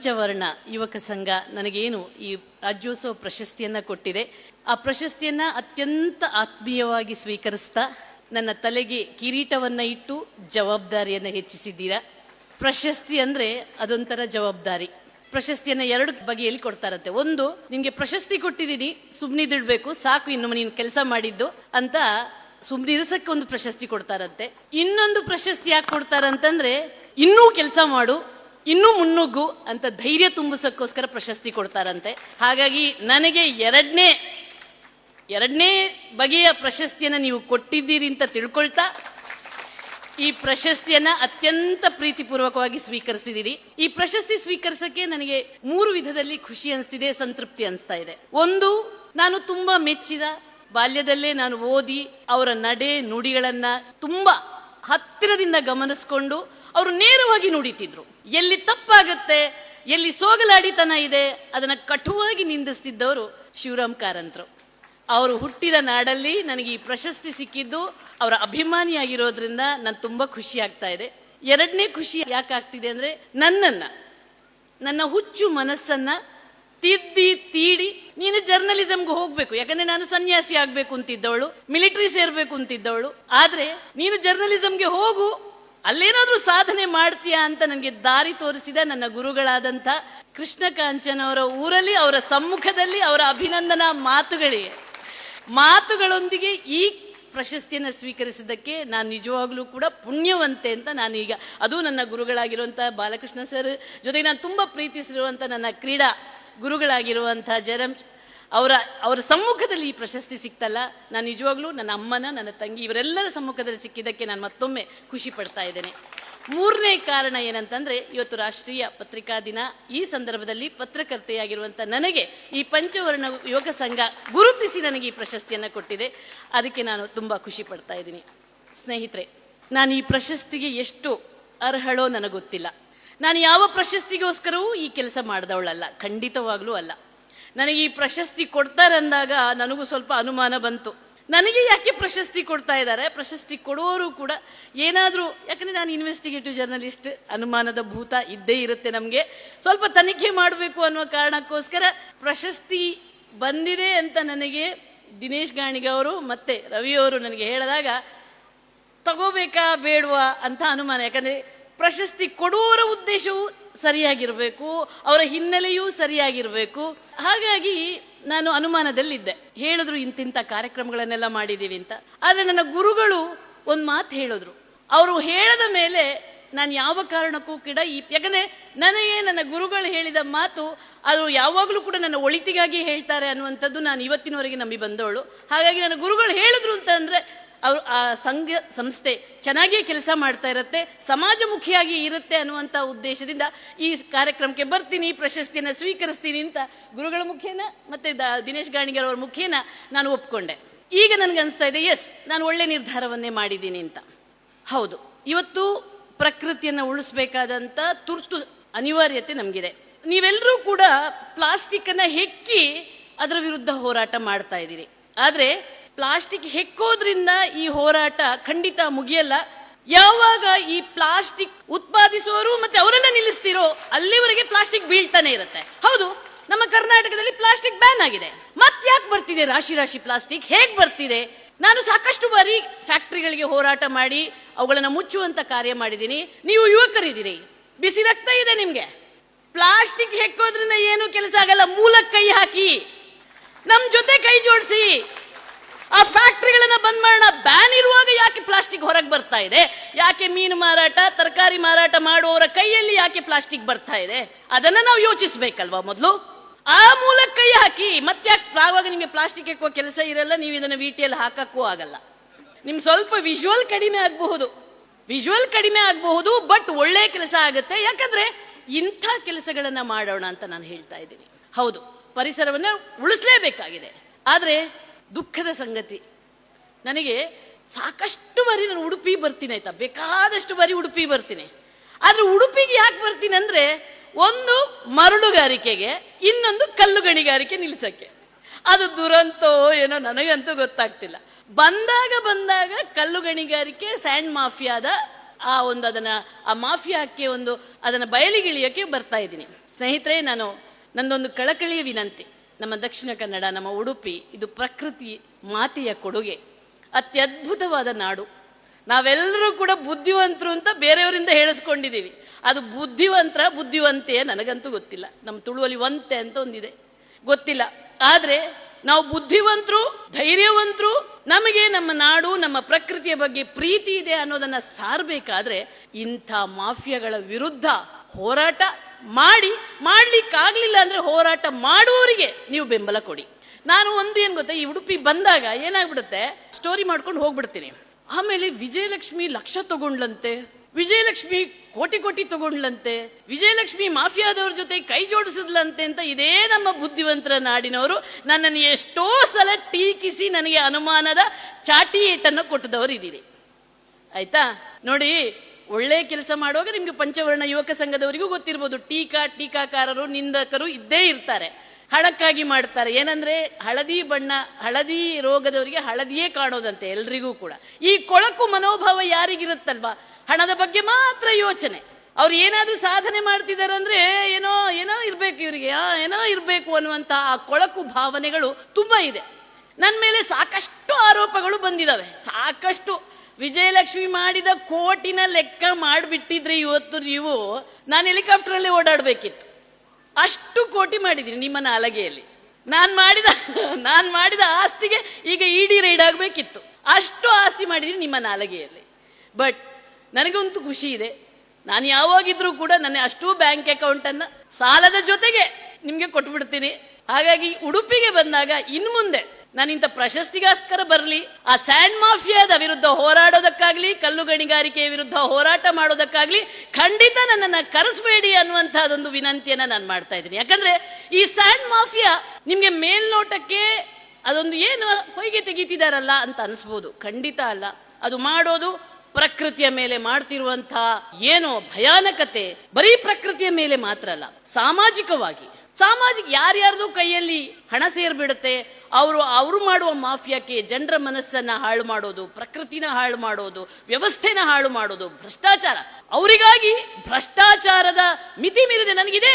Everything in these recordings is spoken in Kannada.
ಪಂಚವರ್ಣ ಯುವಕ ಸಂಘ ನನಗೇನು ಈ ರಾಜ್ಯೋತ್ಸವ ಪ್ರಶಸ್ತಿಯನ್ನ ಕೊಟ್ಟಿದೆ. ಆ ಪ್ರಶಸ್ತಿಯನ್ನ ಅತ್ಯಂತ ಆತ್ಮೀಯವಾಗಿ ಸ್ವೀಕರಿಸ್ತಾ ನನ್ನ ತಲೆಗೆ ಕಿರೀಟವನ್ನ ಇಟ್ಟು ಜವಾಬ್ದಾರಿಯನ್ನ ಹೆಚ್ಚಿಸಿದ್ದೀರಾ. ಪ್ರಶಸ್ತಿ ಅಂದ್ರೆ ಅದೊಂಥರ ಜವಾಬ್ದಾರಿ. ಪ್ರಶಸ್ತಿಯನ್ನ ಎರಡು ಬಗೆಯಲ್ಲಿ ಕೊಡ್ತಾರಂತೆ. ಒಂದು ನಿಮಗೆ ಪ್ರಶಸ್ತಿ ಕೊಟ್ಟಿದ್ದೀನಿ ಸುಮ್ನಿದಿಡ್ಬೇಕು ಸಾಕು, ಇನ್ನು ನೀನು ಕೆಲಸ ಮಾಡಿದ್ದು ಅಂತ ಸುಮ್ನಿರಿಸಕ್ಕೆ ಒಂದು ಪ್ರಶಸ್ತಿ ಕೊಡ್ತಾರಂತೆ. ಇನ್ನೊಂದು ಪ್ರಶಸ್ತಿ ಯಾಕೆ ಕೊಡ್ತಾರಂತಂದ್ರೆ, ಇನ್ನೂ ಕೆಲಸ ಮಾಡು ಇನ್ನೂ ಮುನ್ನುಗ್ಗು ಅಂತ ಧೈರ್ಯ ತುಂಬಿಸಕ್ಕೋಸ್ಕರ ಪ್ರಶಸ್ತಿ ಕೊಡ್ತಾರಂತೆ. ಹಾಗಾಗಿ ನನಗೆ ಎರಡನೇ ಎರಡನೇ ಬಗೆಯ ಪ್ರಶಸ್ತಿಯನ್ನು ನೀವು ಕೊಟ್ಟಿದ್ದೀರಿ ಅಂತ ತಿಳ್ಕೊಳ್ತಾ ಈ ಪ್ರಶಸ್ತಿಯನ್ನ ಅತ್ಯಂತ ಪ್ರೀತಿಪೂರ್ವಕವಾಗಿ ಸ್ವೀಕರಿಸಿದ್ದೀರಿ. ಈ ಪ್ರಶಸ್ತಿ ಸ್ವೀಕರಿಸಕ್ಕೆ ನನಗೆ ಮೂರು ವಿಧದಲ್ಲಿ ಖುಷಿ ಅನಿಸ್ತಿದೆ, ಸಂತೃಪ್ತಿ ಅನಿಸ್ತಾ ಇದೆ. ಒಂದು, ನಾನು ತುಂಬಾ ಮೆಚ್ಚಿದ, ಬಾಲ್ಯದಲ್ಲೇ ನಾನು ಓದಿ ಅವರ ನಡೆ ನುಡಿಗಳನ್ನ ತುಂಬಾ ಹತ್ತಿರದಿಂದ ಗಮನಿಸ್ಕೊಂಡು ಅವರು ನೇರವಾಗಿ ನುಡಿತಿದ್ರು. ಎಲ್ಲಿ ತಪ್ಪಾಗುತ್ತೆ, ಎಲ್ಲಿ ಸೋಗಲಾಡಿತನ ಇದೆ, ಅದನ್ನು ಕಟುವಾಗಿ ನಿಂದಿಸ್ತಿದ್ದವರು ಶಿವರಾಮ್ ಕಾರಂತರು. ಅವರು ಹುಟ್ಟಿದ ನಾಡಲ್ಲಿ ನನಗೆ ಈ ಪ್ರಶಸ್ತಿ ಸಿಕ್ಕಿದ್ದು ಅವರ ಅಭಿಮಾನಿಯಾಗಿರೋದ್ರಿಂದ ನಾನು ತುಂಬ ಖುಷಿ ಆಗ್ತಾ ಇದೆ. ಎರಡನೇ ಖುಷಿ ಯಾಕೆ ಆಗ್ತಿದೆ ಅಂದ್ರೆ ನನ್ನನ್ನ, ನನ್ನ ಹುಚ್ಚು ಮನಸ್ಸನ್ನ ತಿದ್ದಿ, ತೀಡಿ ನೀನು ಜರ್ನಲಿಸಮ್ಗೆ ಹೋಗ್ಬೇಕು. ಯಾಕಂದ್ರೆ ನಾನು ಸನ್ಯಾಸಿ ಆಗ್ಬೇಕು ಅಂತಿದ್ದವಳು, ಮಿಲಿಟರಿ ಸೇರ್ಬೇಕು ಅಂತಿದ್ದವಳು. ಆದ್ರೆ ನೀನು ಜರ್ನಲಿಸಮ್ಗೆ ಹೋಗು ಅಲ್ಲೇನಾದ್ರೂ ಸಾಧನೆ ಮಾಡ್ತೀಯಾ ಅಂತ ನನಗೆ ದಾರಿ ತೋರಿಸಿದ ನನ್ನ ಗುರುಗಳಾದಂಥ ಕೃಷ್ಣ ಕಾಂಚನ್ ಅವರ ಊರಲ್ಲಿ, ಅವರ ಸಮ್ಮುಖದಲ್ಲಿ ಅವರ ಅಭಿನಂದನಾ ಮಾತುಗಳಿಗೆ ಮಾತುಗಳೊಂದಿಗೆ ಈ ಪ್ರಶಸ್ತಿಯನ್ನು ಸ್ವೀಕರಿಸಿದ್ದಕ್ಕೆ ನಾನು ನಿಜವಾಗ್ಲೂ ಕೂಡ ಪುಣ್ಯವಂತೆ ಅಂತ ನಾನು ಈಗ, ಅದು ನನ್ನ ಗುರುಗಳಾಗಿರುವಂಥ ಬಾಲಕೃಷ್ಣ ಸರ್ ಜೊತೆಗೆ ನಾನು ತುಂಬ ಪ್ರೀತಿಸಿರುವಂಥ ನನ್ನ ಕ್ರೀಡಾ ಗುರುಗಳಾಗಿರುವಂಥ ಜಯರಾಮ್ ಅವರ ಅವರ ಸಮ್ಮುಖದಲ್ಲಿ ಈ ಪ್ರಶಸ್ತಿ ಸಿಕ್ತಲ್ಲ. ನಾನು ನಿಜವಾಗ್ಲೂ ನನ್ನ ಅಮ್ಮನ, ನನ್ನ ತಂಗಿ ಇವರೆಲ್ಲರ ಸಮ್ಮುಖದಲ್ಲಿ ಸಿಕ್ಕಿದ್ದಕ್ಕೆ ನಾನು ಮತ್ತೊಮ್ಮೆ ಖುಷಿ ಪಡ್ತಾ ಇದ್ದೇನೆ. ಮೂರನೇ ಕಾರಣ ಏನಂತಂದ್ರೆ, ಇವತ್ತು ರಾಷ್ಟ್ರೀಯ ಪತ್ರಿಕಾ ದಿನ. ಈ ಸಂದರ್ಭದಲ್ಲಿ ಪತ್ರಕರ್ತೆಯಾಗಿರುವಂತ ನನಗೆ ಈ ಪಂಚವರ್ಣ ಯೋಗ ಸಂಘ ಗುರುತಿಸಿ ನನಗೆ ಈ ಪ್ರಶಸ್ತಿಯನ್ನ ಕೊಟ್ಟಿದೆ. ಅದಕ್ಕೆ ನಾನು ತುಂಬಾ ಖುಷಿ ಪಡ್ತಾ ಇದ್ದೀನಿ. ಸ್ನೇಹಿತರೆ, ನಾನು ಈ ಪ್ರಶಸ್ತಿಗೆ ಎಷ್ಟು ಅರ್ಹಳೋ ನನಗೊತ್ತಿಲ್ಲ. ಗೊತ್ತಿಲ್ಲ ನಾನು ಯಾವ ಪ್ರಶಸ್ತಿಗೋಸ್ಕರವೂ ಈ ಕೆಲಸ ಮಾಡಿದವಳಲ್ಲ. ಖಂಡಿತವಾಗ್ಲೂ ಅಲ್ಲ. ನನಗೆ ಈ ಪ್ರಶಸ್ತಿ ಕೊಡ್ತಾರಂದಾಗ ನನಗೂ ಸ್ವಲ್ಪ ಅನುಮಾನ ಬಂತು. ನನಗೆ ಯಾಕೆ ಪ್ರಶಸ್ತಿ ಕೊಡ್ತಾ ಇದ್ದಾರೆ? ಪ್ರಶಸ್ತಿ ಕೊಡುವವರು ಕೂಡ ಏನಾದರೂ, ಯಾಕಂದರೆ ನಾನು ಇನ್ವೆಸ್ಟಿಗೇಟಿವ್ ಜರ್ನಲಿಸ್ಟ್ ಅನುಮಾನದ ಭೂತ ಇದ್ದೇ ಇರುತ್ತೆ ನಮಗೆ. ಸ್ವಲ್ಪ ತನಿಖೆ ಮಾಡಬೇಕು ಅನ್ನೋ ಕಾರಣಕ್ಕೋಸ್ಕರ ಪ್ರಶಸ್ತಿ ಬಂದಿದೆ ಅಂತ ನನಗೆ ದಿನೇಶ್ ಗಾಣಿಗವರು ರವಿ ರವಿಯವರು ನನಗೆ ಹೇಳಿದಾಗ, ತಗೋಬೇಕಾ ಬೇಡವಾ ಅಂತ ಅನುಮಾನ. ಯಾಕಂದರೆ ಪ್ರಶಸ್ತಿ ಕೊಡುವವರ ಉದ್ದೇಶವು ಸರಿಯಾಗಿರಬೇಕು, ಅವರ ಹಿನ್ನೆಲೆಯೂ ಸರಿಯಾಗಿರಬೇಕು. ಹಾಗಾಗಿ ನಾನು ಅನುಮಾನದಲ್ಲಿದ್ದೆ. ಹೇಳಿದ್ರು ಇಂತಿಂಥ ಕಾರ್ಯಕ್ರಮಗಳನ್ನೆಲ್ಲ ಮಾಡಿದ್ದೀವಿ ಅಂತ. ಆದರೆ ನನ್ನ ಗುರುಗಳು ಒಂದು ಮಾತು ಹೇಳಿದ್ರು. ಅವರು ಹೇಳದ ಮೇಲೆ ನಾನು ಯಾವ ಕಾರಣಕ್ಕೂ ಕೂಡ ಈ, ಯಾಕಂದರೆ ನನಗೆ ನನ್ನ ಗುರುಗಳು ಹೇಳಿದ ಮಾತು, ಅದು ಯಾವಾಗಲೂ ಕೂಡ ನನ್ನ ಒಳಿತಿಗಾಗಿ ಹೇಳ್ತಾರೆ ಅನ್ನುವಂಥದ್ದು ನಾನು ಇವತ್ತಿನವರೆಗೆ ನಂಬಿ ಬಂದವಳು. ಹಾಗಾಗಿ ನನ್ನ ಗುರುಗಳು ಹೇಳಿದ್ರು ಅಂತಂದ್ರೆ ಅವರು ಆ ಸಂಘ, ಸಂಸ್ಥೆ ಚೆನ್ನಾಗಿಯೇ ಕೆಲಸ ಮಾಡ್ತಾ ಇರುತ್ತೆ, ಸಮಾಜಮುಖಿಯಾಗಿ ಇರುತ್ತೆ ಅನ್ನುವಂಥ ಉದ್ದೇಶದಿಂದ ಈ ಕಾರ್ಯಕ್ರಮಕ್ಕೆ ಬರ್ತೀನಿ ಈ ಪ್ರಶಸ್ತಿಯನ್ನು ಸ್ವೀಕರಿಸ್ತೀನಿ ಅಂತ ಗುರುಗಳ ಮುಖೇನ ಮತ್ತೆ ದ- ದಿನೇಶ್ ಗಾಣಿಗರ್ ಅವರ ಮುಖೇನ ನಾನು ಒಪ್ಕೊಂಡೆ. ಈಗ ನನಗೆ ಅನಿಸ್ತಾ ಇದೆ ಎಸ್ ನಾನು ಒಳ್ಳೆ ನಿರ್ಧಾರವನ್ನೇ ಮಾಡಿದ್ದೀನಿ ಅಂತ. ಹೌದು, ಇವತ್ತು ಪ್ರಕೃತಿಯನ್ನು ಉಳಿಸ್ಬೇಕಾದಂಥ ತುರ್ತು ಅನಿವಾರ್ಯತೆ ನಮಗಿದೆ. ನೀವೆಲ್ಲರೂ ಕೂಡ ಪ್ಲಾಸ್ಟಿಕ್ ಅನ್ನ ಹೆಕ್ಕಿ ಅದರ ವಿರುದ್ಧ ಹೋರಾಟ ಮಾಡ್ತಾ ಇದ್ದೀರಿ. ಆದ್ರೆ ಪ್ಲಾಸ್ಟಿಕ್ ಹೆಕ್ಕೋದ್ರಿಂದ ಈ ಹೋರಾಟ ಖಂಡಿತ ಮುಗಿಯಲ್ಲ. ಯಾವಾಗ ಈ ಪ್ಲಾಸ್ಟಿಕ್ ಉತ್ಪಾದಿಸುವವರು ಮತ್ತೆ ಅವರನ್ನ ನಿಲ್ಲಿಸ್ತಿರೋ ಅಲ್ಲಿವರೆಗೆ ಪ್ಲಾಸ್ಟಿಕ್ ಬೀಳ್ತಾನೆ ಇರುತ್ತೆ. ಹೌದು, ನಮ್ಮ ಕರ್ನಾಟಕದಲ್ಲಿ ಪ್ಲಾಸ್ಟಿಕ್ ಬ್ಯಾನ್ ಆಗಿದೆ. ಮತ್ತೆ ಯಾಕೆ ಬರ್ತಿದೆ ರಾಶಿ ರಾಶಿ ಪ್ಲಾಸ್ಟಿಕ್? ಹೇಗೆ ಬರ್ತಿದೆ? ನಾನು ಸಾಕಷ್ಟು ಬಾರಿ ಫ್ಯಾಕ್ಟ್ರಿಗಳಿಗೆ ಹೋರಾಟ ಮಾಡಿ, ಅವುಗಳನ್ನ ಮುಚ್ಚುವಂತ ಕಾರ್ಯ ಮಾಡಿದ್ದೀನಿ. ನೀವು ಯುವಕರಿದ್ದೀರಿ, ಬಿಸಿ ರಕ್ತ ಇದೆ ನಿಮ್ಗೆ. ಪ್ಲಾಸ್ಟಿಕ್ ಹೆಕ್ಕೋದ್ರಿಂದ ಏನು ಕೆಲಸ ಆಗಲ್ಲ ಮೂಲಕ್ಕೆ ಕೈ ಹಾಕಿ. ನಮ್ ಜೊತೆ ಕೈ ಜೋಡಿಸಿ. ಆ ಫ್ಯಾಕ್ಟ್ರಿಗಳನ್ನ ಬಂದ್ ಮಾಡೋಣ. ಬ್ಯಾನ್ ಇರುವಾಗ ಯಾಕೆ ಪ್ಲಾಸ್ಟಿಕ್ ಹೊರಗೆ ಬರ್ತಾ ಇದೆ? ಯಾಕೆ ಮೀನು ಮಾರಾಟ, ತರಕಾರಿ ಮಾರಾಟ ಮಾಡುವವರ ಕೈಯಲ್ಲಿ ಯಾಕೆ ಪ್ಲಾಸ್ಟಿಕ್ ಬರ್ತಾ ಇದೆ? ಅದನ್ನ ನಾವು ಯೋಚಿಸ್ಬೇಕಲ್ವಾ ಮೊದಲು? ಆ ಮೂಲಕ ಕೈ ಹಾಕಿ. ಮತ್ತೆ ಆವಾಗ ನಿಮಗೆ ಪ್ಲಾಸ್ಟಿಕ್ ಹಾಕುವ ಕೆಲಸ ಇರಲ್ಲ, ನೀವು ಇದನ್ನ ವಿಟಿಯಲ್ಲಿ ಹಾಕಕ್ಕೂ ಆಗಲ್ಲ. ನಿಮ್ ಸ್ವಲ್ಪ ವಿಜುವಲ್ ಕಡಿಮೆ ಆಗಬಹುದು. ವಿಜುವಲ್ ಕಡಿಮೆ ಆಗಬಹುದು ಬಟ್ ಒಳ್ಳೆ ಕೆಲಸ ಆಗುತ್ತೆ. ಯಾಕಂದ್ರೆ ಇಂಥ ಕೆಲಸಗಳನ್ನ ಮಾಡೋಣ ಅಂತ ನಾನು ಹೇಳ್ತಾ ಇದ್ದೀನಿ. ಹೌದು, ಪರಿಸರವನ್ನ ಉಳಿಸಲೇಬೇಕಾಗಿದೆ. ಆದ್ರೆ ದುಃಖದ ಸಂಗತಿ. ನನಗೆ ಸಾಕಷ್ಟು ಬಾರಿ ನಾನು ಉಡುಪಿ ಬರ್ತೀನಿ ಆಯ್ತಾ? ಬೇಕಾದಷ್ಟು ಬಾರಿ ಉಡುಪಿ ಬರ್ತೀನಿ. ಆದ್ರೆ ಉಡುಪಿಗೆ ಯಾಕೆ ಬರ್ತೀನಿ ಅಂದ್ರೆ ಒಂದು ಮರಳುಗಾರಿಕೆಗೆ, ಇನ್ನೊಂದು ಕಲ್ಲು ಗಣಿಗಾರಿಕೆ ನಿಲ್ಸಕ್ಕೆ. ಅದು ದುರಂತೋ ಏನೋ ನನಗಂತೂ ಗೊತ್ತಾಗ್ತಿಲ್ಲ. ಬಂದಾಗ ಬಂದಾಗ ಕಲ್ಲು ಗಣಿಗಾರಿಕೆ ಸ್ಯಾಂಡ್ ಮಾಫಿಯಾದ ಆ ಒಂದು ಅದನ್ನ, ಆ ಮಾಫಿಯಾಕ್ಕೆ ಒಂದು ಅದನ್ನ ಬಯಲಿಗಿಳಿಯೋಕೆ ಬರ್ತಾ ಇದ್ದೀನಿ. ಸ್ನೇಹಿತರೆ, ನಾನು ನಂದೊಂದು ಕಳಕಳಿಯ ವಿನಂತಿ. ನಮ್ಮ ದಕ್ಷಿಣ ಕನ್ನಡ, ನಮ್ಮ ಉಡುಪಿ, ಇದು ಪ್ರಕೃತಿ ಮಾತೆಯ ಕೊಡುಗೆ. ಅತ್ಯದ್ಭುತವಾದ ನಾಡು. ನಾವೆಲ್ಲರೂ ಕೂಡ ಬುದ್ಧಿವಂತರು ಅಂತ ಬೇರೆಯವರಿಂದ ಹೇಳಿಸ್ಕೊಂಡಿದ್ದೀವಿ. ಅದು ಬುದ್ಧಿವಂತರ ಬುದ್ಧಿವಂತೆಯೇ ನನಗಂತೂ ಗೊತ್ತಿಲ್ಲ. ನಮ್ಮ ತುಳುವಲ್ಲಿ ವಂತೆ ಅಂತ ಒಂದಿದೆ. ಗೊತ್ತಿಲ್ಲ. ಆದರೆ ನಾವು ಬುದ್ಧಿವಂತರು, ಧೈರ್ಯವಂತರು, ನಮಗೆ ನಮ್ಮ ನಾಡು, ನಮ್ಮ ಪ್ರಕೃತಿಯ ಬಗ್ಗೆ ಪ್ರೀತಿ ಇದೆ ಅನ್ನೋದನ್ನ ಸಾರಬೇಕಾದ್ರೆ ಇಂಥ ಮಾಫಿಯಾಗಳ ವಿರುದ್ಧ ಹೋರಾಟ ಮಾಡಿ, ಮಾಡ್ಲಿಕ್ಕಾಗ್ಲಿಲ್ಲ ಅಂದ್ರೆ ಹೋರಾಟ ಮಾಡುವವರಿಗೆ ನೀವು ಬೆಂಬಲ ಕೊಡಿ. ನಾನು ಒಂದು ಏನು ಗೊತ್ತಾ, ಈ ಉಡುಪಿ ಬಂದಾಗ ಏನಾಗ್ಬಿಡುತ್ತೆ ಸ್ಟೋರಿ ಮಾಡ್ಕೊಂಡು ಹೋಗ್ಬಿಡ್ತೀನಿ. ಆಮೇಲೆ ವಿಜಯಲಕ್ಷ್ಮಿ ಲಕ್ಷ ತಗೊಂಡ್ಲಂತೆ, ವಿಜಯಲಕ್ಷ್ಮಿ ಕೋಟಿ ಕೋಟಿ ತಗೊಂಡ್ಲಂತೆ, ವಿಜಯಲಕ್ಷ್ಮಿ ಮಾಫಿಯಾದವ್ರ ಜೊತೆ ಕೈ ಜೋಡಿಸಿದ್ಲಂತೆ ಅಂತ ಇದೇ ನಮ್ಮ ಬುದ್ಧಿವಂತರ ನಾಡಿನವರು ನನ್ನನ್ನು ಎಷ್ಟೋ ಸಲ ಟೀಕಿಸಿ ನನಗೆ ಅನುಮಾನದ ಚಾಟಿ ಏಟನ್ನು ಕೊಟ್ಟದವರು ಇದ್ದೀರಿ ಆಯ್ತಾ? ನೋಡಿ ಒಳ್ಳೆ ಕೆಲಸ ಮಾಡುವಾಗ ನಿಮ್ಗೆ ಪಂಚವರ್ಣ ಯುವಕ ಸಂಘದವರಿಗೂ ಗೊತ್ತಿರ್ಬೋದು. ಟೀಕಾ, ಟೀಕಾಕಾರರು, ನಿಂದಕರು ಇದ್ದೇ ಇರ್ತಾರೆ. ಹಣಕ್ಕಾಗಿ ಮಾಡ್ತಾರೆ. ಏನಂದ್ರೆ ಹಳದಿ ಬಣ್ಣ, ಹಳದಿ ರೋಗದವರಿಗೆ ಹಳದಿಯೇ ಕಾಣೋದಂತೆ ಎಲ್ರಿಗೂ ಕೂಡ. ಈ ಕೊಳಕು ಮನೋಭಾವ ಯಾರಿಗಿರುತ್ತಲ್ವಾ? ಹಣದ ಬಗ್ಗೆ ಮಾತ್ರ ಯೋಚನೆ. ಅವ್ರು ಏನಾದ್ರೂ ಸಾಧನೆ ಮಾಡ್ತಿದ್ದಾರೆ ಅಂದ್ರೆ ಏನೋ ಏನೋ ಇರ್ಬೇಕು ಇವರಿಗೆ. ಏನೋ ಇರ್ಬೇಕು ಅನ್ನುವಂತ ಆ ಕೊಳಕು ಭಾವನೆಗಳು ತುಂಬಾ ಇದೆ. ನನ್ನ ಮೇಲೆ ಸಾಕಷ್ಟು ಆರೋಪಗಳು ಬಂದಿದ್ದಾವೆ ಸಾಕಷ್ಟು. ವಿಜಯಲಕ್ಷ್ಮಿ ಮಾಡಿದ ಕೋಟಿನ ಲೆಕ್ಕ ಮಾಡಿಬಿಟ್ಟಿದ್ರೆ ಇವತ್ತು ನೀವು, ನಾನು ಹೆಲಿಕಾಪ್ಟರ್ ಅಲ್ಲೇ ಓಡಾಡಬೇಕಿತ್ತು. ಅಷ್ಟು ಕೋಟಿ ಮಾಡಿದ್ದೀನಿ ನಿಮ್ಮ ನಾಲಗೆಯಲ್ಲಿ. ನಾನು ಮಾಡಿದ ನಾನು ಮಾಡಿದ ಆಸ್ತಿಗೆ ಈಗ ಇಡಿ ರೈಡ್ ಆಗಬೇಕಿತ್ತು. ಅಷ್ಟು ಆಸ್ತಿ ಮಾಡಿದ್ದೀನಿ ನಿಮ್ಮ ನಾಲಗೆಯಲ್ಲಿ. ಬಟ್ ನನಗಂತೂ ಖುಷಿ ಇದೆ. ನಾನು ಯಾವಾಗಿದ್ರೂ ಕೂಡ ನನ್ನ ಅಷ್ಟು ಬ್ಯಾಂಕ್ ಅಕೌಂಟನ್ನು ಸಾಲದ ಜೊತೆಗೆ ನಿಮಗೆ ಕೊಟ್ಬಿಡ್ತೀನಿ. ಹಾಗಾಗಿ ಉಡುಪಿಗೆ ಬಂದಾಗ ಇನ್ನು ಮುಂದೆ ನಾನು ಇಂಥ ಪ್ರಶಸ್ತಿಗೋಸ್ಕರ ಬರಲಿ. ಆ ಸ್ಯಾಂಡ್ ಮಾಫಿಯಾದ ವಿರುದ್ಧ ಹೋರಾಡೋದಕ್ಕಾಗ್ಲಿ, ಕಲ್ಲು ಗಣಿಗಾರಿಕೆಯ ವಿರುದ್ಧ ಹೋರಾಟ ಮಾಡೋದಕ್ಕಾಗ್ಲಿ, ಖಂಡಿತ ನನ್ನನ್ನು ಕರೆಸಬೇಡಿ ಅನ್ನುವಂಥದ್ದೊಂದು ವಿನಂತಿಯನ್ನ ನಾನು ಮಾಡ್ತಾ ಇದ್ದೀನಿ. ಯಾಕಂದ್ರೆ ಈ ಸ್ಯಾಂಡ್ ಮಾಫಿಯಾ ನಿಮಗೆ ಮೇಲ್ನೋಟಕ್ಕೆ ಅದೊಂದು ಏನು ಹೊಯ್ಗೆ ತೆಗೀತಿದಾರಲ್ಲ ಅಂತ ಅನಿಸ್ಬೋದು. ಖಂಡಿತ ಅಲ್ಲ. ಅದು ಮಾಡೋದು ಪ್ರಕೃತಿಯ ಮೇಲೆ ಮಾಡ್ತಿರುವಂತಹ ಏನೋ ಭಯಾನಕತೆ, ಬರೀ ಪ್ರಕೃತಿಯ ಮೇಲೆ ಮಾತ್ರ ಅಲ್ಲ, ಸಾಮಾಜಿಕವಾಗಿ. ಸಾಮಾಜಿಕ ಯಾರ್ಯಾರ್ದು ಕೈಯಲ್ಲಿ ಹಣ ಸೇರಿಬಿಡುತ್ತೆ, ಅವರು ಅವರು ಮಾಡುವ ಮಾಫಿಯಾಕ್ಕೆ ಜನರ ಮನಸ್ಸನ್ನ ಹಾಳು ಮಾಡೋದು, ಪ್ರಕೃತಿನ ಹಾಳು ಮಾಡೋದು, ವ್ಯವಸ್ಥೆನ ಹಾಳು ಮಾಡೋದು, ಭ್ರಷ್ಟಾಚಾರ. ಅವರಿಗಾಗಿ ಭ್ರಷ್ಟಾಚಾರದ ಮಿತಿ ಮೀರಿದೆ ನನಗಿದೆ.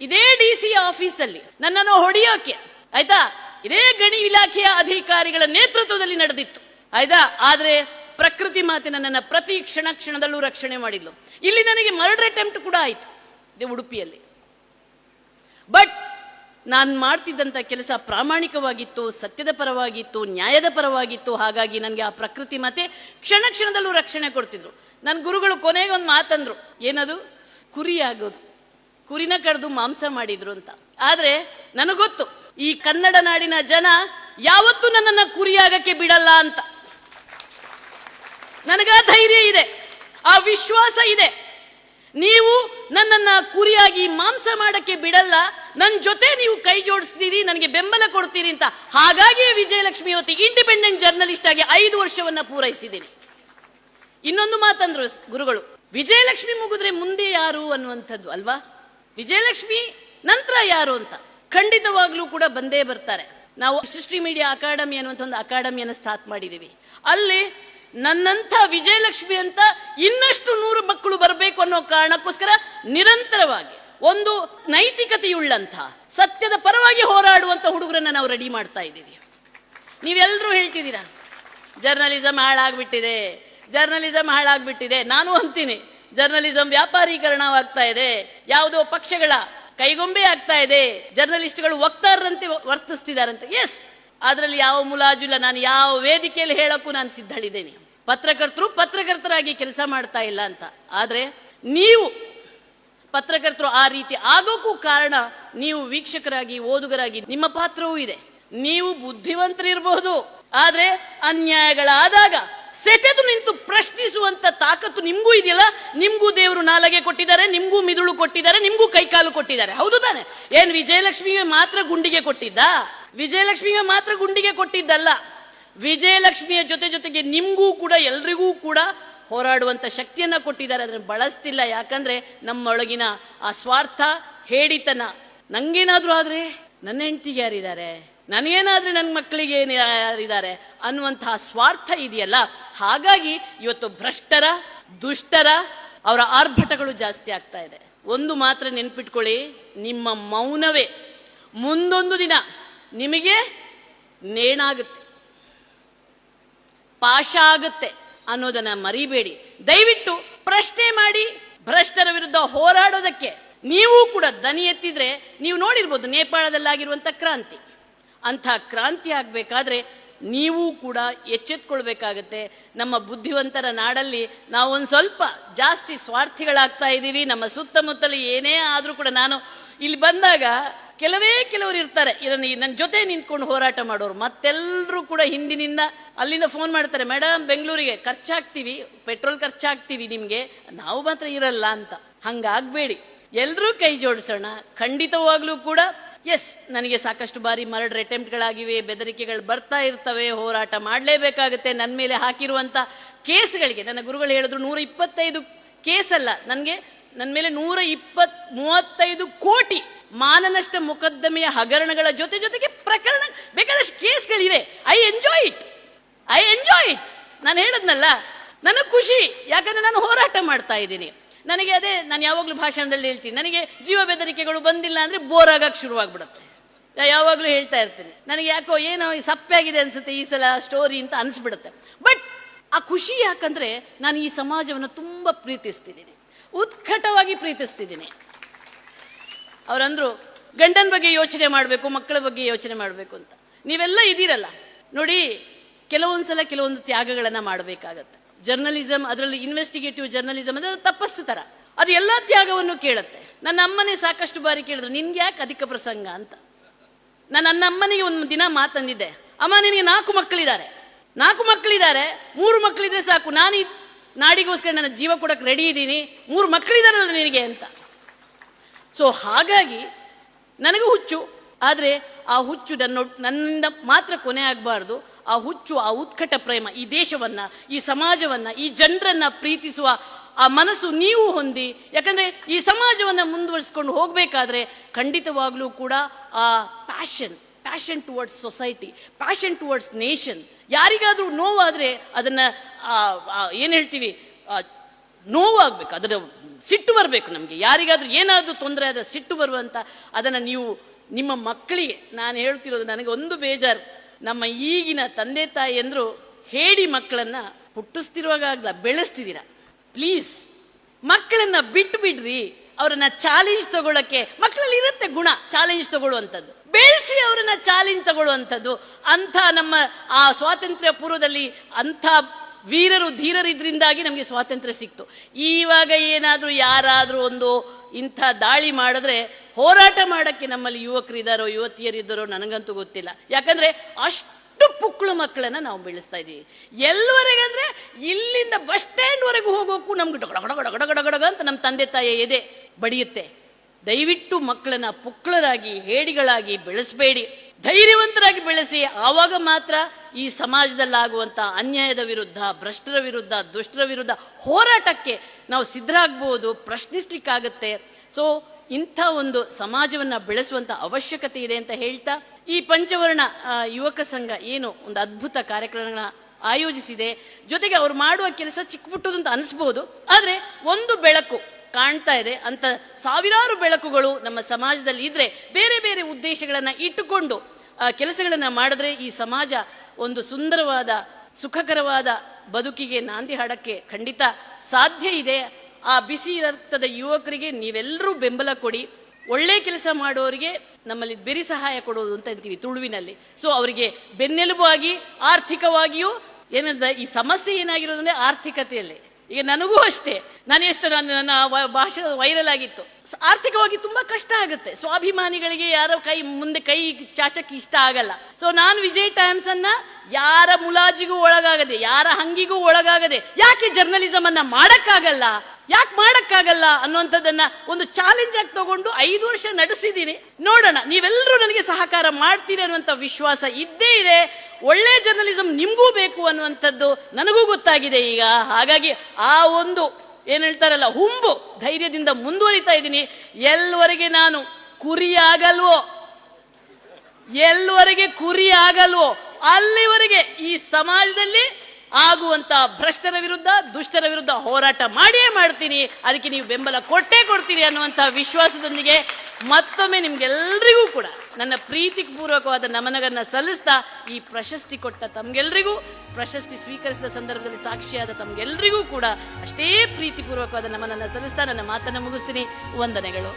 ಇದೇ ಡಿ ಸಿ ಆಫೀಸಲ್ಲಿ ನನ್ನನ್ನು ಹೊಡೆಯೋಕೆ, ಆಯ್ತಾ? ಇದೇ ಗಣಿ ಇಲಾಖೆಯ ಅಧಿಕಾರಿಗಳ ನೇತೃತ್ವದಲ್ಲಿ ನಡೆದಿತ್ತು, ಆಯ್ತಾ? ಆದ್ರೆ ಪ್ರಕೃತಿ ಮಾತೆ ನನ್ನನ್ನು ಪ್ರತಿ ಕ್ಷಣ ಕ್ಷಣದಲ್ಲೂ ರಕ್ಷಣೆ ಮಾಡಿದ್ಲು. ಇಲ್ಲಿ ನನಗೆ ಮರ್ಡರ್ ಅಟೆಂಪ್ಟ್ ಕೂಡ ಆಯಿತು, ಇದೆ ಉಡುಪಿಯಲ್ಲಿ. ಬಟ್ ನಾನು ಮಾಡ್ತಿದ್ದಂಥ ಕೆಲಸ ಪ್ರಾಮಾಣಿಕವಾಗಿತ್ತು, ಸತ್ಯದ ಪರವಾಗಿತ್ತು, ನ್ಯಾಯದ ಪರವಾಗಿತ್ತು, ಹಾಗಾಗಿ ನನಗೆ ಆ ಪ್ರಕೃತಿ ಮತ್ತೆ ಕ್ಷಣ ಕ್ಷಣದಲ್ಲೂ ರಕ್ಷಣೆ ಕೊಡ್ತಿದ್ರು. ನನ್ನ ಗುರುಗಳು ಕೊನೆಗೊಂದು ಮಾತಂದ್ರು, ಏನದು? ಕುರಿ ಆಗೋದು ಕುರಿನ ಕಡ್ದು ಮಾಂಸ ಮಾಡಿದ್ರು ಅಂತ. ಆದ್ರೆ ನನಗೊತ್ತು ಈ ಕನ್ನಡ ನಾಡಿನ ಜನ ಯಾವತ್ತೂ ನನ್ನನ್ನ ಕುರಿಯಾಗಕ್ಕೆ ಬಿಡಲ್ಲ ಅಂತ. ನನಗ ಧೈರ್ಯ ಇದೆ, ಆ ವಿಶ್ವಾಸ ಇದೆ. ನೀವು ನನ್ನನ್ನ ಕುರಿಯಾಗಿ ಮಾಂಸ ಮಾಡಕ್ಕೆ ಬಿಡಲ್ಲ. ನನ್ನ ಜೊತೆ ನೀವು ಕೈ ಜೋಡಿಸ್ತೀರಿ, ನನಗೆ ಬೆಂಬಲ ಕೊಡ್ತೀರಿ ಅಂತ. ಹಾಗಾಗಿ ವಿಜಯಲಕ್ಷ್ಮಿ ಇವತ್ತು ಇಂಡಿಪೆಂಡೆಂಟ್ ಜರ್ನಲಿಸ್ಟ್ ಆಗಿ ಐದು ವರ್ಷವನ್ನ ಪೂರೈಸಿದ್ದೀನಿ. ಇನ್ನೊಂದು ಮಾತಂದ್ರು ಗುರುಗಳು, ವಿಜಯಲಕ್ಷ್ಮಿ ಮುಗಿದ್ರೆ ಮುಂದೆ ಯಾರು ಅನ್ನುವಂಥದ್ದು ಅಲ್ವಾ? ವಿಜಯಲಕ್ಷ್ಮಿ ನಂತರ ಯಾರು ಅಂತ? ಖಂಡಿತವಾಗ್ಲೂ ಕೂಡ ಬಂದೇ ಬರ್ತಾರೆ. ನಾವು ಸೃಷ್ಟಿ ಮೀಡಿಯಾ ಅಕಾಡೆಮಿ ಅನ್ನುವಂಥ ಒಂದು ಅಕಾಡೆಮಿಯನ್ನು ಸ್ಟಾರ್ಟ್ ಮಾಡಿದ್ದೀವಿ. ಅಲ್ಲಿ ನನ್ನಂಥ ವಿಜಯಲಕ್ಷ್ಮಿ ಅಂತ ಇನ್ನಷ್ಟು ನೂರು ಮಕ್ಕಳು ಬರಬೇಕು ಅನ್ನೋ ಕಾರಣಕ್ಕೋಸ್ಕರ ನಿರಂತರವಾಗಿ ಒಂದು ನೈತಿಕತೆಯುಳ್ಳಂಥ, ಸತ್ಯದ ಪರವಾಗಿ ಹೋರಾಡುವಂಥ ಹುಡುಗರನ್ನ ನಾವು ರೆಡಿ ಮಾಡ್ತಾ ಇದ್ದೀವಿ. ನೀವೆಲ್ಲರೂ ಹೇಳ್ತಿದ್ದೀರಾ ಜರ್ನಲಿಸಮ್ ಹಾಳಾಗ್ಬಿಟ್ಟಿದೆ ಜರ್ನಲಿಸಮ್ ಹಾಳಾಗ್ಬಿಟ್ಟಿದೆ. ನಾನು ಅಂತೀನಿ ಜರ್ನಲಿಸಮ್ ವ್ಯಾಪಾರೀಕರಣವಾಗ್ತಾ ಇದೆ, ಯಾವುದೋ ಪಕ್ಷಗಳ ಕೈಗೊಂಬೆ ಆಗ್ತಾ ಇದೆ, ಜರ್ನಲಿಸ್ಟ್ಗಳು ವಕ್ತಾರರಂತೆ ವರ್ತಿಸ್ತಿದಾರಂತೆ. ಎಸ್ ಅದರಲ್ಲಿ ಯಾವ ಮುಲಾಜು ಇಲ್ಲ ನಾನು ಯಾವ ವೇದಿಕೆಯಲ್ಲಿ ಹೇಳಕ್ಕೂ ನಾನು ಸಿದ್ಧಳಿದ್ದೇನೆ. ಪತ್ರಕರ್ತರು ಪತ್ರಕರ್ತರಾಗಿ ಕೆಲಸ ಮಾಡ್ತಾ ಇಲ್ಲ ಅಂತ. ಆದರೆ ನೀವು ಪತ್ರಕರ್ತರು ಆ ರೀತಿ ಆಗೋಕ್ಕೂ ಕಾರಣ ನೀವು ವೀಕ್ಷಕರಾಗಿ, ಓದುಗರಾಗಿ ನಿಮ್ಮ ಪಾತ್ರವೂ ಇದೆ. ನೀವು ಬುದ್ಧಿವಂತರಿರಬಹುದು ಆದರೆ ಅನ್ಯಾಯಗಳಾದಾಗ ಸೆಟೆದು ನಿಂತು ಪ್ರಶ್ನಿಸುವಂತ ತಾಕತ್ತು ನಿಮಗೂ ಇದೆಯಲ್ಲ? ನಿಮ್ಗೂ ದೇವರು ನಾಲಗೆ ಕೊಟ್ಟಿದ್ದಾರೆ, ನಿಮ್ಗೂ ಮಿದುಳು ಕೊಟ್ಟಿದ್ದಾರೆ, ನಿಮ್ಗೂ ಕೈಕಾಲು ಕೊಟ್ಟಿದ್ದಾರೆ. ಹೌದು ತಾನೆ. ಏನ್ ವಿಜಯಲಕ್ಷ್ಮಿಗೆ ಮಾತ್ರ ಗುಂಡಿಗೆ ಕೊಟ್ಟಿದ್ದ? ವಿಜಯಲಕ್ಷ್ಮಿಗೆ ಮಾತ್ರ ಗುಂಡಿಗೆ ಕೊಟ್ಟಿದ್ದಲ್ಲ. ವಿಜಯಲಕ್ಷ್ಮಿಯ ಜೊತೆ ಜೊತೆಗೆ ನಿಮಗೂ ಕೂಡ, ಎಲ್ರಿಗೂ ಕೂಡ ಹೋರಾಡುವಂತ ಶಕ್ತಿಯನ್ನ ಕೊಟ್ಟಿದ್ದಾರೆ. ಅದನ್ನ ಬಳಸ್ತಿಲ್ಲ. ಯಾಕಂದ್ರೆ ನಮ್ಮೊಳಗಿನ ಆ ಸ್ವಾರ್ಥ ಹೇಡಿತನ ನಂಗೇನಾದ್ರೂ ಆದ್ರೆ ನನ್ನ ಹೆಂಡತಿಗೆ ಯಾರಿದ್ದಾರೆ? ನನಗೇನಾದ್ರೆ ನನ್ನ ಮಕ್ಕಳಿಗೆ ಯಾರಿದ್ದಾರೆ? ಅನ್ನುವಂತಹ ಸ್ವಾರ್ಥ ಇದೆಯಲ್ಲ. ಹಾಗಾಗಿ ಇವತ್ತು ಭ್ರಷ್ಟರ, ದುಷ್ಟರ ಅವರ ಆರ್ಭಟಗಳು ಜಾಸ್ತಿ ಆಗ್ತಾ ಇದೆ. ಒಂದು ಮಾತ್ರ ನೆನ್ಪಿಟ್ಕೊಳ್ಳಿ, ನಿಮ್ಮ ಮೌನವೇ. ಮುಂದೊಂದು ದಿನ ನಿಮಗೆ ನೇಣಾಗುತ್ತೆ. ಪಾಶ ಆಗುತ್ತೆ ಅನ್ನೋದನ್ನ ಮರಿಬೇಡಿ. ದಯವಿಟ್ಟು ಪ್ರಶ್ನೆ ಮಾಡಿ, ಭ್ರಷ್ಟರ ವಿರುದ್ಧ ಹೋರಾಡೋದಕ್ಕೆ ನೀವು ಕೂಡ ದನಿ ಎತ್ತಿದ್ರೆ ನೀವು ನೋಡಿರ್ಬೋದು ನೇಪಾಳದಲ್ಲಾಗಿರುವಂಥ ಕ್ರಾಂತಿ. ಅಂಥ ಕ್ರಾಂತಿ ಆಗಬೇಕಾದ್ರೆ ನೀವು ಕೂಡ ಎಚ್ಚೆತ್ಕೊಳ್ಬೇಕಾಗತ್ತೆ. ನಮ್ಮ ಬುದ್ಧಿವಂತರ ನಾಡಲ್ಲಿ ನಾವು ಒಂದು ಸ್ವಲ್ಪ ಜಾಸ್ತಿ ಸ್ವಾರ್ಥಿಗಳಾಗ್ತಾ ಇದ್ದೀವಿ. ನಮ್ಮ ಸುತ್ತಮುತ್ತಲು ಏನೇ ಆದರೂ ಕೂಡ ನಾನು ಇಲ್ಲಿ ಬಂದಾಗ ಕೆಲವೇ ಕೆಲವರು ಇರ್ತಾರೆ. ಇದನ್ನು ನನ್ನ ಜೊತೆ ನಿಂತ್ಕೊಂಡು ಹೋರಾಟ ಮಾಡೋರು ಮತ್ತೆಲ್ಲರೂ ಕೂಡ ಹಿಂದಿನಿಂದ ಅಲ್ಲಿಂದ ಫೋನ್ ಮಾಡ್ತಾರೆ ಮೇಡಮ್ ಬೆಂಗಳೂರಿಗೆ ಖರ್ಚಾಗ್ತೀವಿ, ಪೆಟ್ರೋಲ್ ಖರ್ಚಾಗ್ತೀವಿ ನಿಮಗೆ, ನಾವು ಮಾತ್ರ ಇರಲ್ಲ ಅಂತ. ಹಂಗಾಗ್ಬೇಡಿ. ಎಲ್ಲರೂ ಕೈ ಜೋಡಿಸೋಣ. ಖಂಡಿತವಾಗ್ಲೂ ಕೂಡ ಎಸ್ ನನಗೆ ಸಾಕಷ್ಟು ಬಾರಿ ಮರ್ಡರ್ ಅಟೆಂಪ್ಟ್ಗಳಾಗಿವೆ, ಬೆದರಿಕೆಗಳು ಬರ್ತಾ ಇರ್ತವೆ, ಹೋರಾಟ ಮಾಡಲೇಬೇಕಾಗುತ್ತೆ ನನ್ನ ಮೇಲೆ ಹಾಕಿರುವಂಥ ಕೇಸ್ಗಳಿಗೆ. ನನ್ನ ಗುರುಗಳು ಹೇಳಿದ್ರು ನೂರ ಇಪ್ಪತ್ತೈದು ಕೇಸ್ ಅಲ್ಲ ನನಗೆ ನನ್ನ ಮೇಲೆ ನೂರ ಇಪ್ಪತ್ ಮೂವತ್ತೈದು ಕೋಟಿ ಮಾನನಷ್ಟ ಮೊಕದ್ದಮೆಯ ಹಗರಣಗಳ ಜೊತೆ ಜೊತೆಗೆ ಪ್ರಕರಣ, ಬೇಕಾದಷ್ಟು ಕೇಸ್ಗಳಿವೆ. I enjoy it I enjoy it ನಾನು ಹೇಳದ್ನಲ್ಲ ನನಗೆ ಖುಷಿ, ಯಾಕಂದ್ರೆ ನಾನು ಹೋರಾಟ ಮಾಡ್ತಾ ಇದ್ದೀನಿ. ನನಗೆ ಅದೇ, ನಾನು ಯಾವಾಗಲೂ ಭಾಷಣದಲ್ಲಿ ಹೇಳ್ತೀನಿ, ನನಗೆ ಜೀವ ಬೆದರಿಕೆಗಳು ಬಂದಿಲ್ಲ ಅಂದ್ರೆ ಬೋರ್ ಆಗಕ್ಕೆ ಶುರುವಾಗ್ಬಿಡುತ್ತೆ. ನಾ ಯಾವಾಗಲೂ ಹೇಳ್ತಾ ಇರ್ತೀನಿ, ನನಗೆ ಯಾಕೋ ಏನೋ ಈ ಸಪ್ಪೆಯಾಗಿದೆ ಅನ್ಸುತ್ತೆ ಈ ಸಲ ಸ್ಟೋರಿ ಅಂತ ಅನಿಸ್ಬಿಡುತ್ತೆ. ಬಟ್ ಆ ಖುಷಿ ಯಾಕಂದ್ರೆ ನಾನು ಈ ಸಮಾಜವನ್ನು ತುಂಬ ಪ್ರೀತಿಸ್ತಿದ್ದೀನಿ. ಉತ್ಕಟವಾಗಿ ಪ್ರೀತಿಸ್ತಿದ್ದೀನಿ. ಅವರಂದ್ರು, ಗಂಡನ ಬಗ್ಗೆ ಯೋಚನೆ ಮಾಡಬೇಕು, ಮಕ್ಕಳ ಬಗ್ಗೆ ಯೋಚನೆ ಮಾಡಬೇಕು ಅಂತ. ನೀವೆಲ್ಲ ಇದ್ದೀರಲ್ಲ, ನೋಡಿ ಕೆಲವೊಂದ್ಸಲ ಕೆಲವೊಂದು ತ್ಯಾಗಗಳನ್ನು ಮಾಡಬೇಕಾಗತ್ತೆ. ಜರ್ನಲಿಸಮ್ ಅದರಲ್ಲಿ ಇನ್ವೆಸ್ಟಿಗೇಟಿವ್ ಜರ್ನಲಿಸಮ್ ಅಂದರೆ ಅದು ತಪಸ್ಸು ತರ. ಅದು ಎಲ್ಲ ತ್ಯಾಗವನ್ನು ಕೇಳುತ್ತೆ. ನನ್ನ ಅಮ್ಮನೇ ಸಾಕಷ್ಟು ಬಾರಿ ಕೇಳಿದ್ರು, ನಿನ್ಗೆ ಯಾಕೆ ಅಧಿಕ ಪ್ರಸಂಗ ಅಂತ? ನಾನು ನನ್ನ ಅಮ್ಮನಿಗೆ ಒಂದು ದಿನ ಮಾತಂದಿದ್ದೆ ಅಮ್ಮ, ನಿನಗೆ ನಾಲ್ಕು ಮಕ್ಕಳಿದ್ದಾರೆ ನಾಲ್ಕು ಮಕ್ಕಳಿದ್ದಾರೆ ಮೂರು ಮಕ್ಕಳಿದ್ರೆ ಸಾಕು. ನಾನು ನಾಡಿಗೋಸ್ಕರ ನನ್ನ ಜೀವ ಕೊಡಕ್ಕೆ ರೆಡಿ ಇದ್ದೀನಿ. ಮೂರು ಮಕ್ಕಳಿದಾರಲ್ಲ ನಿನಗೆ ಅಂತ. ಸೊ ಹಾಗಾಗಿ ನನಗೂ ಹುಚ್ಚು. ಆದರೆ ಆ ಹುಚ್ಚು ನನ್ನ ನನ್ನಿಂದ ಮಾತ್ರ ಕೊನೆ ಆಗಬಾರ್ದು. ಆ ಹುಚ್ಚು, ಆ ಉತ್ಕಟ ಪ್ರೇಮ ಈ ದೇಶವನ್ನ, ಈ ಸಮಾಜವನ್ನ, ಈ ಜನರನ್ನ ಪ್ರೀತಿಸುವ ಆ ಮನಸ್ಸು ನೀವು ಹೊಂದಿ, ಯಾಕಂದ್ರೆ ಈ ಸಮಾಜವನ್ನ ಮುಂದುವರಿಸ್ಕೊಂಡು ಹೋಗಬೇಕಾದ್ರೆ ಖಂಡಿತವಾಗ್ಲೂ ಕೂಡ ಆ passion passion towards society passion towards nation ಯಾರಿಗಾದ್ರೂ ನೋವಾದ್ರೆ ಅದನ್ನ ಏನು ಹೇಳ್ತೀವಿ ನೋವಾಗ್ಬೇಕು, ಅದರ ಸಿಟ್ಟು ಬರಬೇಕು ನಮಗೆ. ಯಾರಿಗಾದ್ರೂ ಏನಾದರೂ ತೊಂದರೆ ಆದ್ರೆ ಸಿಟ್ಟು ಬರುವಂತ ಅದನ್ನು ನೀವು ನಿಮ್ಮ ಮಕ್ಕಳಿಗೆ, ನಾನು ಹೇಳ್ತಿರೋದು ನನಗೆ ಒಂದು ಬೇಜಾರು. ನಮ್ಮ ಈಗಿನ ತಂದೆ ತಾಯಿ ಅಂದ್ರು ಹೇಳಿ ಮಕ್ಕಳನ್ನ ಹುಟ್ಟಿಸ್ತಿರುವಾಗಲ್ಲ ಬೆಳೆಸ್ತಿದ್ದೀರ ಪ್ಲೀಸ್ ಮಕ್ಕಳನ್ನ ಬಿಟ್ಟು ಬಿಡ್ರಿ. ಅವರನ್ನ ಚಾಲೆಂಜ್ ತಗೊಳ್ಳಕ್ಕೆ ಮಕ್ಕಳಲ್ಲಿ ಇರುತ್ತೆ ಗುಣ ಚಾಲೆಂಜ್ ತಗೊಳ್ಳುವಂಥದ್ದು. ಬೆಳೆಸಿ ಅವರನ್ನ ಚಾಲೆಂಜ್ ತಗೊಳ್ಳುವಂಥದ್ದು. ಅಂಥ ನಮ್ಮ ಆ ಸ್ವಾತಂತ್ರ್ಯ ಪೂರ್ವದಲ್ಲಿ ಅಂಥ ವೀರರು ಧೀರರಿದ್ರಿಂದಾಗಿ ನಮಗೆ ಸ್ವಾತಂತ್ರ್ಯ ಸಿಕ್ತು. ಈವಾಗ ಏನಾದರೂ ಯಾರಾದರೂ ಒಂದು ಇಂಥ ದಾಳಿ ಮಾಡಿದ್ರೆ ಹೋರಾಟ ಮಾಡೋಕ್ಕೆ ನಮ್ಮಲ್ಲಿ ಯುವಕರಿದ್ದಾರೋ ಯುವತಿಯರಿದ್ದಾರೋ ನನಗಂತೂ ಗೊತ್ತಿಲ್ಲ. ಯಾಕಂದರೆ ಅಷ್ಟು ಪುಕ್ಕಳು ಮಕ್ಕಳನ್ನು ನಾವು ಬೆಳೆಸ್ತಾ ಇದ್ದೀವಿ. ಎಲ್ಲಿವರೆಗೆ ಅಂದ್ರೆ ಇಲ್ಲಿಂದ ಬಸ್ ಸ್ಟ್ಯಾಂಡ್ವರೆಗೂ ಹೋಗೋಕ್ಕೂ ನಮ್ಗೆ ಡಗಡಗಡಗಡಗಡಗಡಗ ಗಡ ಗಡ ಗಡ ಗಡ ಅಂತ ನಮ್ಮ ತಂದೆ ತಾಯಿ ಎದೆ ಬಡಿಯುತ್ತೆ. ದಯವಿಟ್ಟು ಮಕ್ಕಳನ್ನ ಪುಕ್ಕಳರಾಗಿ ಹೇಡಿಗಳಾಗಿ ಬೆಳೆಸಬೇಡಿ. ಧೈರ್ಯವಂತರಾಗಿ ಬೆಳೆಸಿ ಆವಾಗ ಮಾತ್ರ ಈ ಸಮಾಜದಲ್ಲಾಗುವಂಥ ಅನ್ಯಾಯದ ವಿರುದ್ಧ, ಭ್ರಷ್ಟರ ವಿರುದ್ಧ, ದುಷ್ಟರ ವಿರುದ್ಧ ಹೋರಾಟಕ್ಕೆ ನಾವು ಸಿದ್ಧರಾಗ್ಬೋದು, ಪ್ರಶ್ನಿಸ್ಲಿಕ್ಕಾಗತ್ತೆ. ಸೊ ಇಂಥ ಒಂದು ಸಮಾಜವನ್ನ ಬೆಳೆಸುವಂಥ ಅವಶ್ಯಕತೆ ಇದೆ ಅಂತ ಹೇಳ್ತಾ ಈ ಪಂಚವರ್ಣ ಯುವಕ ಸಂಘ ಏನು ಒಂದು ಅದ್ಭುತ ಕಾರ್ಯಕ್ರಮಗಳ ಆಯೋಜಿಸಿದೆ. ಜೊತೆಗೆ ಅವ್ರು ಮಾಡುವ ಕೆಲಸ ಚಿಕ್ಕ ಪುಟ್ಟದು ಅಂತ ಅನಿಸ್ಬೋದು. ಆದರೆ ಒಂದು ಬೆಳಕು ಕಾಣ್ತಾ ಇದೆ. ಅಂತ ಸಾವಿರಾರು ಬೆಳಕುಗಳು ನಮ್ಮ ಸಮಾಜದಲ್ಲಿ ಇದ್ರೆ ಬೇರೆ ಬೇರೆ ಉದ್ದೇಶಗಳನ್ನ ಇಟ್ಟುಕೊಂಡು ಕೆಲಸಗಳನ್ನ ಮಾಡಿದ್ರೆ ಈ ಸಮಾಜ ಒಂದು ಸುಂದರವಾದ, ಸುಖಕರವಾದ ಬದುಕಿಗೆ ನಾಂದಿ ಹಾಡಕ್ಕೆ ಖಂಡಿತ ಸಾಧ್ಯ ಇದೆ. ಆ ಬಿಸಿ ರಕ್ತದ ಯುವಕರಿಗೆ ನೀವೆಲ್ಲರೂ ಬೆಂಬಲ ಕೊಡಿ. ಒಳ್ಳೆ ಕೆಲಸ ಮಾಡೋರಿಗೆ ನಮ್ಮಲ್ಲಿ ಬೆರಿ ಸಹಾಯ ಕೊಡೋದು ಅಂತ ಅಂತೀವಿ ತುಳುವಿನಲ್ಲಿ. ಸೊ ಅವರಿಗೆ ಬೆನ್ನೆಲುಬು ಆಗಿ ಆರ್ಥಿಕವಾಗಿಯೂ ಏನಂದ್ರೆ ಈ ಸಮಸ್ಯೆ ಏನಾಗಿರೋದಂದ್ರೆ ಆರ್ಥಿಕತೆಯಲ್ಲಿ. ಈಗ ನನಗೂ ಅಷ್ಟೇ. ನಾನು ಎಷ್ಟು ನನ್ನ ನನ್ನ ಭಾಷೆ ವೈರಲ್ ಆಗಿತ್ತು. ಆರ್ಥಿಕವಾಗಿ ತುಂಬಾ ಕಷ್ಟ ಆಗುತ್ತೆ. ಸ್ವಾಭಿಮಾನಿಗಳಿಗೆ ಯಾರ ಕೈ ಮುಂದೆ ಕೈ ಚಾಚಕ್ಕೆ ಇಷ್ಟ ಆಗಲ್ಲ. ಸೊ ನಾನು ವಿಜಯ್ ಟೈಮ್ಸ್ ಅನ್ನ ಯಾರ ಮುಲಾಜಿಗೂ ಒಳಗಾಗದೆ, ಯಾರ ಹಂಗಿಗೂ ಒಳಗಾಗದೆ, ಯಾಕೆ ಜರ್ನಲಿಸಮ್ ಅನ್ನ ಮಾಡಕ್ಕಾಗಲ್ಲ? ಯಾಕೆ ಮಾಡೋಕ್ಕಾಗಲ್ಲ ಅನ್ನುವಂಥದ್ದನ್ನ ಒಂದು ಚಾಲೆಂಜ್ ಆಗಿ ತಗೊಂಡು ಐದು ವರ್ಷ ನಡೆಸಿದ್ದೀನಿ ನೋಡೋಣ ನೀವೆಲ್ಲರೂ ನನಗೆ ಸಹಕಾರ ಮಾಡ್ತೀರಿ ಅನ್ನುವಂಥ ವಿಶ್ವಾಸ ಇದ್ದೇ ಇದೆ. ಒಳ್ಳೆ ಜರ್ನಲಿಸಮ್ ನಿಮಗೂ ಬೇಕು ಅನ್ನುವಂಥದ್ದು ನನಗೂ ಗೊತ್ತಾಗಿದೆ ಈಗ. ಹಾಗಾಗಿ ಆ ಒಂದು, ಏನು ಹೇಳ್ತಾರಲ್ಲ, ಹುಂಬು ಧೈರ್ಯದಿಂದ ಮುಂದುವರಿತಾ ಇದ್ದೀನಿ. ಎಲ್ಲವರೆಗೆ ನಾನು ಕುರಿ ಆಗಲ್ವೋ? ಎಲ್ಲವರೆಗೆ ಕುರಿ ಆಗಲ್ವೋ? ಅಲ್ಲಿವರೆಗೆ ಈ ಸಮಾಜದಲ್ಲಿ ಆಗುವಂತ ಭ್ರಷ್ಟರ ವಿರುದ್ಧ, ದುಷ್ಟರ ವಿರುದ್ಧ ಹೋರಾಟ ಮಾಡಿಯೇ ಮಾಡ್ತೀನಿ. ಅದಕ್ಕೆ ನೀವು ಬೆಂಬಲ ಕೊಟ್ಟೇ ಕೊಡ್ತೀರಿ ಅನ್ನುವಂಥ ವಿಶ್ವಾಸದೊಂದಿಗೆ ಮತ್ತೊಮ್ಮೆ ನಿಮ್ಗೆಲ್ರಿಗೂ ಕೂಡ ನನ್ನ ಪ್ರೀತಿಪೂರ್ವಕವಾದ ನಮನಗಳನ್ನು ಸಲ್ಲಿಸ್ತಾ ಈ ಪ್ರಶಸ್ತಿ ಕೊಟ್ಟ ತಮ್ಗೆಲ್ರಿಗೂ, ಪ್ರಶಸ್ತಿ ಸ್ವೀಕರಿಸಿದ ಸಂದರ್ಭದಲ್ಲಿ ಸಾಕ್ಷಿಯಾದ ತಮಗೆಲ್ಲರಿಗೂ ಕೂಡ ಅಷ್ಟೇ ಪ್ರೀತಿಪೂರ್ವಕವಾದ ನಮನನ್ನು ಸಲ್ಲಿಸ್ತಾ ನನ್ನ ಮಾತನ್ನು ಮುಗಿಸ್ತೀನಿ. ವಂದನೆಗಳು.